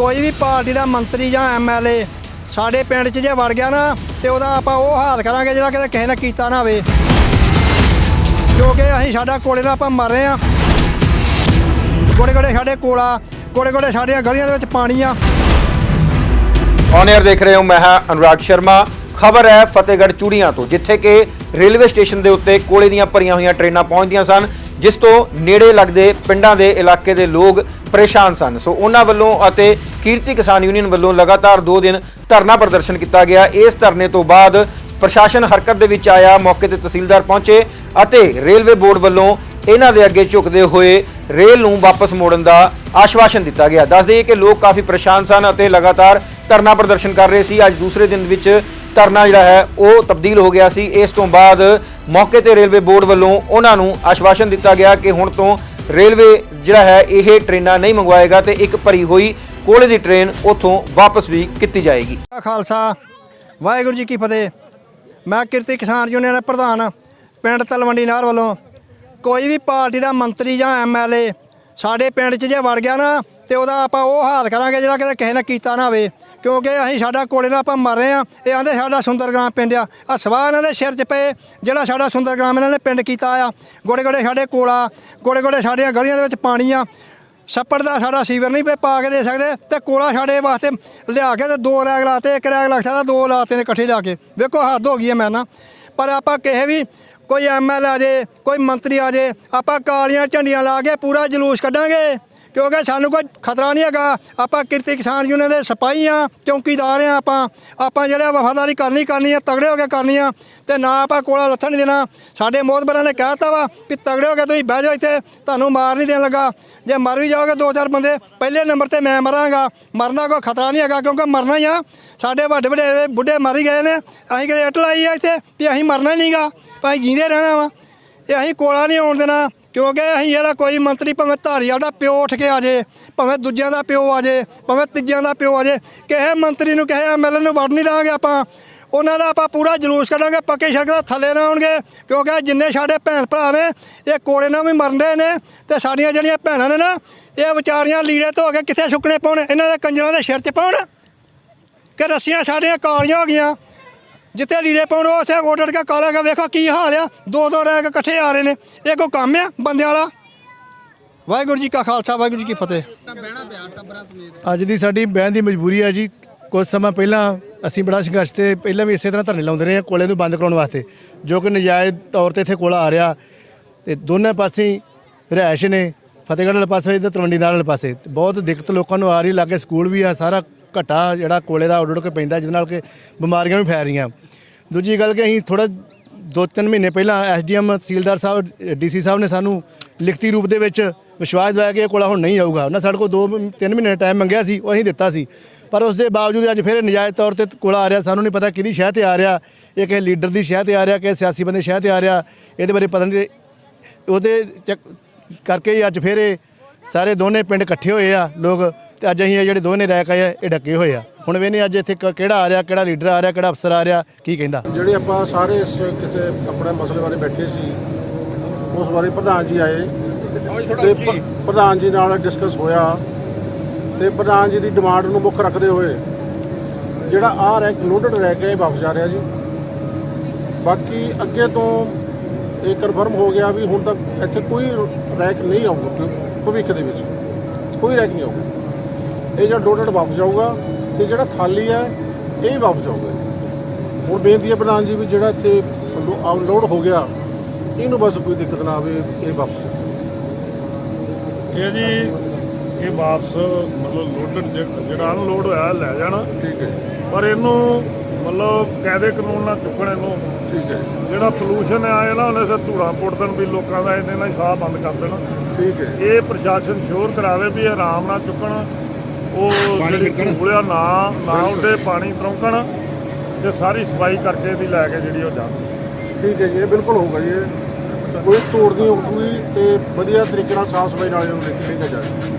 ਕੋਈ ਵੀ ਪਾਰਟੀ ਦਾ ਮੰਤਰੀ ਜਾਂ ਐਮਐਲਏ ਸਾਡੇ ਪਿੰਡ 'ਚ ਜੇ ਵੜ ਗਿਆ ਨਾ, ਤੇ ਉਹਦਾ ਆਪਾਂ ਉਹ ਹਾਲ ਕਰਾਂਗੇ ਜਿਹੜਾ ਕਿਤੇ ਕਿਸੇ ਨੇ ਕੀਤਾ ਨਾ ਹੋਵੇ। ਕਿਉਂਕਿ ਅਸੀਂ ਸਾਡਾ ਕੋਲੇ ਨਾਲ ਆਪਾਂ ਮਰ ਰਹੇ ਆ ਕੋੜੇ ਕੋੜੇ ਸਾਡੇ ਕੋਲਾ ਕੋੜੇ ਗੋੜੇ ਸਾਡੀਆਂ ਗਲੀਆਂ ਦੇ ਵਿੱਚ ਪਾਣੀ ਆ। ਔਨ 에ਅਰ ਦੇਖ ਰਹੇ ਹੋ ਮੈਂ ਹਾਂ ਅਨੁਰਾਗ ਸ਼ਰਮਾ। ਖਬਰ ਹੈ ਫਤਿਹਗੜ੍ਹ ਚੂੜੀਆਂ ਤੋਂ, ਜਿੱਥੇ ਕਿ ਰੇਲਵੇ ਸਟੇਸ਼ਨ ਦੇ ਉੱਤੇ ਕੋਲੇ ਦੀਆਂ ਭਰੀਆਂ ਹੋਈਆਂ ਟ੍ਰੇਨਾਂ ਪਹੁੰਚਦੀਆਂ ਸਨ। ਜਿਸ ਤੋਂ ਨੇੜੇ ਲੱਗਦੇ ਪਿੰਡਾਂ ਦੇ ਇਲਾਕੇ ਦੇ ਲੋਕ ਪਰੇਸ਼ਾਨ ਸਨ। ਸੋ ਉਹਨਾਂ ਵੱਲੋਂ ਅਤੇ ਕੀਰਤੀ ਕਿਸਾਨ ਯੂਨੀਅਨ ਵੱਲੋਂ ਲਗਾਤਾਰ 2 ਦਿਨ ਧਰਨਾ ਪ੍ਰਦਰਸ਼ਨ ਕੀਤਾ ਗਿਆ। ਇਸ ਧਰਨੇ ਤੋਂ ਬਾਅਦ ਪ੍ਰਸ਼ਾਸਨ ਹਰਕਤ ਦੇ ਵਿੱਚ ਆਇਆ, ਮੌਕੇ ਤੇ ਤਹਿਸੀਲਦਾਰ ਪਹੁੰਚੇ ਅਤੇ ਰੇਲਵੇ ਬੋਰਡ ਵੱਲੋਂ ਇਹਨਾਂ ਦੇ ਅੱਗੇ ਝੁਕਦੇ ਹੋਏ ਰੇਲ ਨੂੰ ਵਾਪਸ ਮੋੜਨ ਦਾ ਆਸ਼ਵਾਸਨ ਦਿੱਤਾ ਗਿਆ। ਦੱਸ ਦਈਏ ਕਿ ਲੋਕ ਕਾਫੀ ਪਰੇਸ਼ਾਨ ਸਨ ਅਤੇ ਲਗਾਤਾਰ ਧਰਨਾ ਪ੍ਰਦਰਸ਼ਨ ਕਰ ਰਹੇ ਸੀ। ਅੱਜ ਦੂਸਰੇ ਦਿਨ ਵਿੱਚ ਧਰਨਾ ਜਿਹੜਾ ਹੈ, ਉਹ ਤਬਦੀਲ ਹੋ ਗਿਆ ਸੀ। ਇਸ ਤੋਂ ਬਾਅਦ ਮੌਕੇ ਤੇ ਰੇਲਵੇ ਬੋਰਡ ਵੱਲੋਂ ਉਹਨਾਂ ਨੂੰ ਆਸ਼ਵਾਸਨ ਦਿੱਤਾ ਗਿਆ ਕਿ ਹੁਣ ਤੋਂ ਰੇਲਵੇ ਜਿਹੜਾ ਹੈ, ਇਹ ਟ੍ਰੇਨਾਂ ਨਹੀਂ ਮੰਗਵਾਏਗਾ ਤੇ ਇੱਕ ਭਰੀ ਹੋਈ ਕੋਲੇ ਦੀ ਟ੍ਰੇਨ ਉੱਥੋਂ ਵਾਪਸ ਵੀ ਕੀਤੀ ਜਾਏਗੀ। ਖਾਲਸਾ, ਵਾਹਿਗੁਰੂ ਜੀ ਕੀ ਫਤਿਹ। ਮੈਂ ਕਿਰਤੀ ਕਿਸਾਨ ਯੂਨੀਅਨ ਦਾ ਪ੍ਰਧਾਨ ਪਿੰਡ ਤਲਵੰਡੀ ਨਹਿਰ ਵੱਲੋਂ ਕੋਈ ਵੀ ਪਾਰਟੀ ਦਾ ਮੰਤਰੀ ਜਾਂ ਐਮਐਲਏ ਸਾਡੇ ਪਿੰਡ 'ਚ ਜੇ ਵੜ ਗਿਆ ਨਾ, ਤੇ ਉਹਦਾ ਆਪਾਂ ਉਹ ਹਾਲ ਕਰਾਂਗੇ ਜਿਹੜਾ ਕਿਤੇ ਕਿਸੇ ਨੇ ਕੀਤਾ ਨਾ ਹੋਵੇ। ਕਿਉਂਕਿ ਅਸੀਂ ਸਾਡਾ ਕੋਲੇ ਨਾਲ ਆਪਾਂ ਮਰ ਰਹੇ ਆ ਇਹ ਆਂਦੇ ਸਾਡਾ ਸੁੰਦਰਗ੍ਰਾਮ ਪਿੰਡ ਆ। ਆ ਸਵਾਹ ਇਹਨਾਂ ਦੇ ਸਿਰ 'ਚ ਪਏ, ਜਿਹੜਾ ਸਾਡਾ ਸੁੰਦਰਗ੍ਰਾਮ ਇਹਨਾਂ ਨੇ ਪਿੰਡ ਕੀਤਾ ਆ। ਗੋੜੇ ਗੋੜੇ ਸਾਡੇ ਕੋਲਾ ਗੋੜੇ ਗੋੜੇ ਸਾਡੀਆਂ ਗਲੀਆਂ ਦੇ ਵਿੱਚ ਪਾਣੀ ਆ। ਛੱਪੜ ਦਾ ਸਾਡਾ ਸੀਵਰ ਨਹੀਂ ਪੇ ਪਾ ਕੇ ਦੇ ਸਕਦੇ। ਤੇ ਕੋਲਾ ਸਾਡੇ ਵਾਸਤੇ ਲਿਆ ਕੇ ਤੇ ਦੋ ਰੈਗ ਲਾਤੇ, ਇੱਕ ਰੈਗ ਲੱਗ ਸਕਦਾ, ਦੋ ਲਾਤੇ ਨੇ ਇਕੱਠੇ ਜਾ ਕੇ। ਵੇਖੋ ਹੱਦ ਹੋ ਗਈ ਹੈ ਮੈਂ ਨਾ। ਪਰ ਆਪਾਂ ਕਿਸੇ ਵੀ ਕੋਈ ਐਮਐਲ ਆ ਜੇ, ਕੋਈ ਮੰਤਰੀ ਆ ਜੇ, ਆਪਾਂ ਕਾਲੀਆਂ ਝੰਡੀਆਂ ਲਾ ਕੇ ਪੂਰਾ ਜਲੂਸ ਕੱਢਾਂਗੇ। ਕਿਉਂਕਿ ਸਾਨੂੰ ਕੋਈ ਖਤਰਾ ਨਹੀਂ ਹੈਗਾ। ਆਪਾਂ ਕਿਰਤੀ ਕਿਸਾਨ ਯੂਨੀਅਨ ਦੇ ਸਿਪਾਹੀ ਆ, ਚੌਕੀਦਾਰ ਆ ਆਪਾਂ। ਆਪਾਂ ਜਿਹੜਾ ਵਫਾਦਾਰੀ ਕਰਨੀ ਕਰਨੀ ਆ, ਤਗੜੇ ਹੋ ਕੇ ਕਰਨੀ ਆ, ਤੇ ਨਾ ਆਪਾਂ ਕੋਲਾ ਲੱਥਣ ਨਹੀਂ ਦੇਣਾ। ਸਾਡੇ ਮੋਹਤਬਰਾਂ ਨੇ ਕਹਿਤਾ ਵਾ ਵੀ ਤਗੜੇ ਹੋ ਕੇ ਤੁਸੀਂ ਬਹਿ ਜਾਓ ਇੱਥੇ, ਤੁਹਾਨੂੰ ਮਾਰ ਨਹੀਂ ਦੇਣ ਲੱਗਾ। ਜੇ ਮਰ ਵੀ ਜਾਓਗੇ ਦੋ ਚਾਰ ਬੰਦੇ, ਪਹਿਲੇ ਨੰਬਰ ਤੇ ਮੈਂ ਮਰਾਂਗਾ। ਮਰਨਾ ਕੋਈ ਖਤਰਾ ਨਹੀਂ ਹੈਗਾ ਕਿਉਂਕਿ ਮਰਨਾ ਹੀ ਆ। ਸਾਡੇ ਵੱਡੇ ਵੱਡੇ ਬੁੱਢੇ ਮਰ ਹੀ ਗਏ ਨੇ। ਅਸੀਂ ਕਿਤੇ ਇੱਟ ਲਾਈ ਆ ਇੱਥੇ ਵੀ ਅਸੀਂ ਮਰਨਾ ਹੀ ਨਹੀਂਗਾ ਭਾਈ ਜੀਂਦੇ ਰਹਿਣਾ ਵਾ। ਇਹ ਅਸੀਂ ਕੋਲਾ ਨਹੀਂ ਆਉਣ ਦੇਣਾ। ਕਿਉਂਕਿ ਅਸੀਂ ਜਿਹੜਾ ਕੋਈ ਮੰਤਰੀ ਭਾਵੇਂ ਧਾਰੀਵਾਲ ਦਾ ਪਿਓ ਉੱਠ ਕੇ ਆ ਜੇ, ਭਾਵੇਂ ਦੂਜਿਆਂ ਦਾ ਪਿਓ ਆ ਜੇ, ਭਾਵੇਂ ਤੀਜਿਆਂ ਦਾ ਪਿਓ ਆ ਜੇ, ਕਿਸੇ ਮੰਤਰੀ ਨੂੰ, ਕਿਸੇ ਐਮਐਲਏ ਨੂੰ ਵੜ ਨਹੀਂ ਦਾਂਗੇ ਆਪਾਂ। ਉਹਨਾਂ ਦਾ ਆਪਾਂ ਪੂਰਾ ਜਲੂਸ ਕੱਢਾਂਗੇ, ਪੱਕੇ ਸੜਕ ਦਾ ਥੱਲੇ ਨਾ ਆਉਣਗੇ, ਕਿਉਂਕਿ ਜਿੰਨੇ ਸਾਡੇ ਭੈਣ ਭਰਾ ਨੇ, ਇਹ ਕੋਲੇ ਨਾਲ ਵੀ ਮਰਦੇ ਨੇ ਤੇ ਸਾਡੀਆਂ ਜਿਹੜੀਆਂ ਭੈਣਾਂ ਨੇ ਨਾ, ਇਹ ਵਿਚਾਰੀਆਂ ਲੀੜੇ ਧੋ ਕੇ ਕਿੱਥੇ ਸੁੱਕਣੇ ਪਾਉਣ, ਇਹਨਾਂ ਦੇ ਕੰਜਰਾਂ ਦੇ ਸਿਰ 'ਚ ਪਾਉਣ? ਕਿ ਰੱਸੀਆਂ ਸਾਡੀਆਂ ਕਾਲੀਆਂ ਹੋ ਗਈਆਂ। ਜਿੱਥੇ ਲੀੜੇ ਪਾਉਣ, ਉਹ ਉੱਥੇ ਓਡੜ ਕੇ ਕਾਲਾ ਕੇ ਵੇਖੋ ਕੀ ਹਾਲ ਆ। ਦੋ ਦੋ ਰਹਿ ਕੇ ਇਕੱਠੇ ਆ ਰਹੇ ਨੇ। ਇਹ ਕੋਈ ਕੰਮ ਆ ਬੰਦਿਆਂ ਵਾਲਾ? ਵਾਹਿਗੁਰੂ ਜੀ ਕਾ ਖਾਲਸਾ, ਵਾਹਿਗੁਰੂ ਜੀ ਕੀ ਫਤਿਹ। ਅੱਜ ਦੀ ਸਾਡੀ ਬਹਿਣ ਦੀ ਮਜਬੂਰੀ ਹੈ ਜੀ। ਕੁਝ ਸਮਾਂ ਪਹਿਲਾਂ ਅਸੀਂ ਬੜਾ ਸੰਘਰਸ਼ ਤੇ ਪਹਿਲਾਂ ਵੀ ਇਸੇ ਤਰ੍ਹਾਂ ਧਰਨੇ ਲਾਉਂਦੇ ਰਹੇ ਹਾਂ ਕੋਲੇ ਨੂੰ ਬੰਦ ਕਰਾਉਣ ਵਾਸਤੇ, ਜੋ ਕਿ ਨਜਾਇਜ਼ ਤੌਰ ਤੇ ਇੱਥੇ ਕੋਲਾ ਆ ਰਿਹਾ। ਤੇ ਦੋਨੇ ਪਾਸੇ ਹੀ ਰਿਹਾਇਸ਼ ਨੇ। ਫਤਿਹਗੜ੍ਹ ਵਾਲੇ ਪਾਸੇ ਤੇ ਤਲਵੰਡੀ ਨਾਲ ਵਾਲੇ ਪਾਸੇ। ਬਹੁਤ ਦਿੱਕਤ ਲੋਕਾਂ ਨੂੰ ਆ ਰਹੀ। ਲਾਗੇ ਸਕੂਲ ਵੀ ਆ, ਸਾਰਾ ਘਟਾ ਜਿਹੜਾ ਕੋਲੇ ਦਾ ਉੱਡ ਉੱਡ ਕੇ ਪੈਂਦਾ, ਜਿਹਦੇ ਨਾਲ ਕਿ ਬਿਮਾਰੀਆਂ ਵੀ ਫੈਲ ਰਹੀਆਂ। ਦੂਜੀ ਗੱਲ ਕਿ ਅਸੀਂ ਥੋੜਾ ਦੋ ਤਿੰਨ ਮਹੀਨੇ ਪਹਿਲਾਂ ਐਸਡੀਐਮ ਤਹਿਸੀਲਦਾਰ ਸਾਹਿਬ, ਡੀਸੀ ਸਾਹਿਬ ਨੇ ਸਾਨੂੰ ਲਿਖਤੀ ਰੂਪ ਦੇ ਵਿੱਚ ਵਿਸ਼ਵਾਸ ਦਿਵਾਇਆ ਕਿ ਇਹ ਕੋਲਾ ਹੁਣ ਨਹੀਂ ਆਊਗਾ। ਉਹਨਾਂ ਸਾਡੇ ਕੋਲ 2 3 ਮਹੀਨੇ ਟਾਈਮ ਮੰਗਿਆ ਸੀ, ਉਹ ਅਸੀਂ ਦਿੱਤਾ ਸੀ। ਪਰ ਉਸ ਦੇ ਬਾਵਜੂਦ ਅੱਜ ਫਿਰ ਨਜਾਇਜ਼ ਤੌਰ ਤੇ ਕੋਲਾ ਆ ਰਿਹਾ। ਸਾਨੂੰ ਨਹੀਂ ਪਤਾ ਕਿਹਦੀ ਸ਼ਹਿ ਤੇ ਆ ਰਿਹਾ। ਇਹ ਕਿਸੇ ਲੀਡਰ ਦੀ ਸ਼ਹਿ ਤੇ ਆ ਰਿਹਾ, ਕਿਸੇ ਸਿਆਸੀ ਬੰਦੇ ਸ਼ਹਿ ਤੇ ਆ ਰਿਹਾ। ਇਹਦੇ ਬਾਰੇ ਪਤਾ ਨਹੀਂ ਉਹਦੇ ਚੱਕ- ਕਰਕੇ ਅੱਜ ਫਿਰ ਇਹ ਸਾਰੇ ਦੋਨੇ ਪਿੰਡ ਇਕੱਠੇ ਹੋਏ ਆ, ਲੋਕ ਤੇ ਅੱਜ ਅਸੀਂ ਇਹ ਜਿਹੜੇ ਦੋਨੇ ਰੈਕ ਆਏ ਆ, ਇਹ ਡੱਕੇ ਹੋਏ ਆ। ਹੁਣ ਵੇਨੇ ਅੱਜ ਇੱਥੇ ਕ- ਕਿਹੜਾ ਆ ਰਿਹਾ, ਕਿਹੜਾ ਲੀਡਰ ਆ ਰਿਹਾ, ਕਿਹੜਾ ਅਫਸਰ ਆ ਰਿਹਾ, ਕੀ ਕਹਿੰਦਾ। ਜਿਹੜੇ ਆਪਾਂ ਸਾਰੇ ਇਸ ਕਿਸੇ ਆਪਣੇ ਮਸਲੇ ਬਾਰੇ ਬੈਠੇ ਸੀ, ਉਸ ਬਾਰੇ ਪ੍ਰਧਾਨ ਜੀ ਆਏ। ਤੇ ਪ- ਪ੍ਰਧਾਨ ਜੀ ਨਾਲ ਡਿਸਕਸ ਹੋਇਆ। ਤੇ ਪ੍ਰਧਾਨ ਜੀ ਦੀ ਡਿਮਾਂਡ ਨੂੰ ਮੁੱਖ ਰੱਖਦੇ ਹੋਏ, ਜਿਹੜਾ ਆਹ ਰੈਕ ਲੋਡਡ ਰੈਕ ਹੈ, ਇਹ ਵਾਪਸ ਆ ਰਿਹਾ ਜੀ। ਬਾਕੀ ਅੱਗੇ ਤੋਂ ਇਹ ਕਨਫਰਮ ਹੋ ਗਿਆ ਵੀ ਹੁਣ ਤੱਕ ਇੱਥੇ ਕੋਈ ਰੈਕ ਨਹੀਂ ਆਊਗਾ ਭਵ- ਭਵਿੱਖ ਦੇ ਵਿੱਚ। ਕੋਈ ਰੈਕ ਨਹੀਂ ਆਊਗਾ। ਇਹ ਜਿਹੜਾ ਲੋਡਡ ਵਾਪਸ ਜਾਊਗਾ ਤੇ ਜਿਹੜਾ ਖਾਲੀ ਹੈ ਇਹ ਵਾਪਸ ਜਾਊਗਾ। ਹੁਣ ਬੇਨਤੀ ਹੈ ਪ੍ਰਧਾਨ ਜੀ ਵੀ ਜਿਹੜਾ ਇੱਥੇ ਅਨਲੋਡ ਹੋ ਗਿਆ ਇਹਨੂੰ ਬਸ ਕੋਈ ਦਿੱਕਤ ਨਾ ਆਵੇ ਇਹ ਵਾਪਸ ਇਹ ਜੀ ਇਹ ਵਾਪਸ ਮਤਲਬ ਲੋਡਡ ਜਿਹੜਾ ਅਨਲੋਡ ਹੋਇਆ ਲੈ ਜਾਣਾ। ਠੀਕ ਹੈ ਪਰ ਇਹਨੂੰ ਮਤਲਬ ਕਾਇਦੇ ਕਾਨੂੰਨ ਨਾਲ ਚੁੱਕਣ ਇਹਨੂੰ ਠੀਕ ਹੈ ਜਿਹੜਾ ਪੋਲੂਸ਼ਨ ਆਇਆ ਨਾ ਉਹਨੇ ਸੇ ਧੂੜਾ ਪੁੱਟ ਦੇਣ ਵੀ ਲੋਕਾਂ ਦਾ ਇਹਦੇ ਨਾਲ ਹੀ ਸਾਹ ਬੰਦ ਕਰ ਦੇਣਾ। ਠੀਕ ਹੈ। ਇਹ ਪ੍ਰਸ਼ਾਸਨ ਸ਼ੋਰ ਕਰਾਵੇ ਵੀ ਆਰਾਮ ਨਾਲ ਚੁੱਕਣ। ਉਹ ਜਿਹੜੀ ਧੂੜਿਆ ਨਾ ਨਾ ਉੱਡੇ ਪਾਣੀ ਤਰੋਂਕਣ ਤੇ ਸਾਰੀ ਸਫ਼ਾਈ ਕਰਕੇ ਇਹਦੀ ਲੈ ਕੇ ਜਿਹੜੀ ਉਹ ਜਾਣ ਠੀਕ ਹੈ ਜੀ ਇਹ ਬਿਲਕੁਲ ਹੋਊਗਾ ਜੀ। ਕੋਈ ਤੋੜ ਨਹੀਂ ਹੋਊਗੀ ਤੇ ਵਧੀਆ ਤਰੀਕੇ ਨਾਲ ਸਾਫ਼ ਸਫ਼ਾਈ ਨਾਲ ਇਹਨੂੰ ਲੈ ਕੇ ਜਾਏ